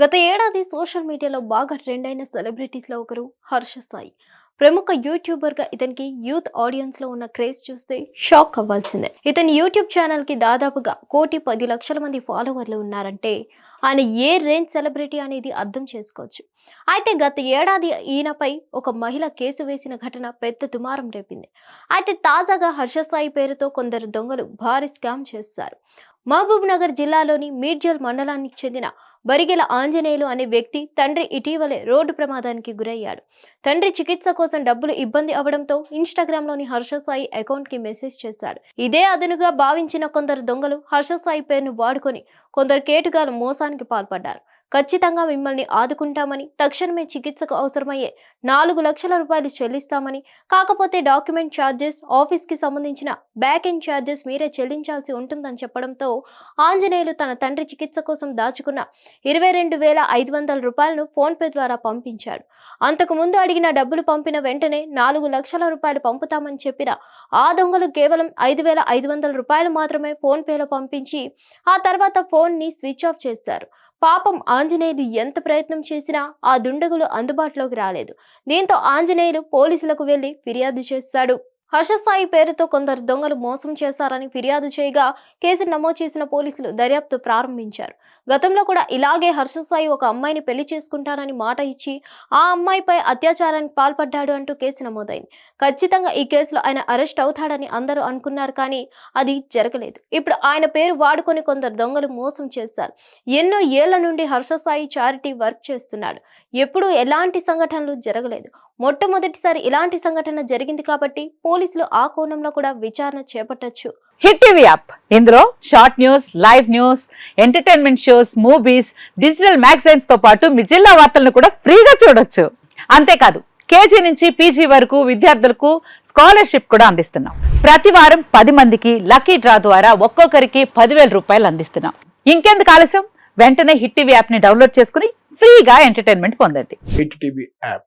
గత ఏడాది సోషల్ మీడియాలో బాగా ట్రెండ్ అయిన సెలబ్రిటీస్లో ఒకరు హర్ష సాయి. ప్రముఖ యూట్యూబర్గా ఇతనికి యూత్ ఆడియన్స్లో ఉన్న క్రేజ్ చూస్తే షాక్ అవ్వాల్సిందే. ఇతని యూట్యూబ్ ఛానల్కి దాదాపుగా కోటి పది లక్షల మంది ఫాలోవర్లు ఉన్నారంటే ఆయన ఏ రేంజ్ సెలబ్రిటీ అనేది అర్థం చేసుకోవచ్చు. అయితే గత ఏడాది ఈయనపై ఒక మహిళ కేసు వేసిన ఘటన పెద్ద దుమారం రేపింది. అయితే తాజాగా హర్ష సాయి పేరుతో కొందరు దొంగలు భారీ స్కామ్ చేశారు. మహబూబ్ నగర్ జిల్లాలోని మీర్జల్ మండలానికి చెందిన బరిగెల ఆంజనేయులు అనే వ్యక్తి తండ్రి ఇటీవలే రోడ్డు ప్రమాదానికి గురయ్యాడు. తండ్రి చికిత్స కోసం డబ్బులు ఇబ్బంది అవడంతో ఇన్స్టాగ్రామ్లోని హర్ష సాయి అకౌంట్కి మెసేజ్ చేశాడు. ఇదే అదనుగా భావించిన కొందరు దొంగలు హర్ష సాయి పేరును వాడుకొని కొందరు కేటుగాలు మోసానికి పాల్పడ్డారు. ఖచ్చితంగా మిమ్మల్ని ఆదుకుంటామని తక్షణమే చికిత్సకు అవసరమయ్యే నాలుగు లక్షల రూపాయలు చెల్లిస్తామని కాకపోతే డాక్యుమెంట్ ఛార్జెస్ ఆఫీస్కి సంబంధించిన బ్యాక్ ఎండ్ ఛార్జెస్ మీరే చెల్లించాల్సి ఉంటుందని చెప్పడంతో ఆంజనేయులు తన తండ్రి చికిత్స కోసం దాచుకున్న ఇరవై రెండు వేల ఐదు వందల రూపాయలను ఫోన్పే ద్వారా పంపించాడు. అంతకు ముందు అడిగిన డబ్బులు పంపిన వెంటనే నాలుగు లక్షల రూపాయలు పంపుతామని చెప్పిన ఆ దొంగలు కేవలం ఐదు వేల ఐదు వందల రూపాయలు మాత్రమే ఫోన్పేలో పంపించి ఆ తర్వాత ఫోన్ని స్విచ్ ఆఫ్ చేశారు. పాపం ఆంజనేయులు ఎంత ప్రయత్నం చేసినా ఆ దుండగులు అందుబాటులోకి రాలేదు. దీంతో ఆంజనేయులు పోలీసులకు వెళ్ళి ఫిర్యాదు చేశాడు హర్షసాయి పేరుతో కొందరు దొంగలు మోసం చేశారని ఫిర్యాదు చేయగా కేసు నమోదు చేసిన పోలీసులు దర్యాప్తు ప్రారంభించారు. గతంలో కూడా ఇలాగే హర్షసాయి ఒక అమ్మాయిని పెళ్ళి చేసుకుంటానని మాట ఇచ్చి ఆ అమ్మాయిపై అత్యాచారానికి పాల్పడ్డాడు అంటూ కేసు నమోదైంది. ఖచ్చితంగా ఈ కేసులో ఆయన అరెస్ట్ అవుతాడని అందరూ అనుకున్నారు కానీ అది జరగలేదు. ఇప్పుడు ఆయన పేరు వాడుకొని కొందరు దొంగలు మోసం చేశారు. ఎన్నో ఏళ్ళ నుండి హర్షసాయి చారిటీ వర్క్ చేస్తున్నాడు. ఎప్పుడూ ఎలాంటి సంఘటనలు జరగలేదు. మొట్టమొదటిసారి ఇలాంటి సంఘటన జరిగింది కాబట్టి పోలీసులు ఆ కోణంలో కూడా విచారణ చేపట్టొచ్చు. Hit TV app. ఇందులో short news live news entertainment shows movies digital మ్యాగజైన్స్తో పాటు మీ జిల్లా వార్తలను కూడా ఫ్రీగా చూడొచ్చు. అంతేకాదు కేజీ నుంచి పీజీ వరకు విద్యార్థులకు స్కాలర్షిప్ కూడా అందిస్తున్నాం. ప్రతి వారం పది మందికి లక్కీ డ్రా ద్వారా ఒక్కొక్కరికి పదివేల రూపాయలు అందిస్తున్నాం. ఇంకెందుకు ఆలస్యం? వెంటనే హిట్ టీవీ యాప్ని డౌన్లోడ్ చేసుకుని ఫ్రీగా ఎంటర్టైన్మెంట్ పొందండి. Hit TV app.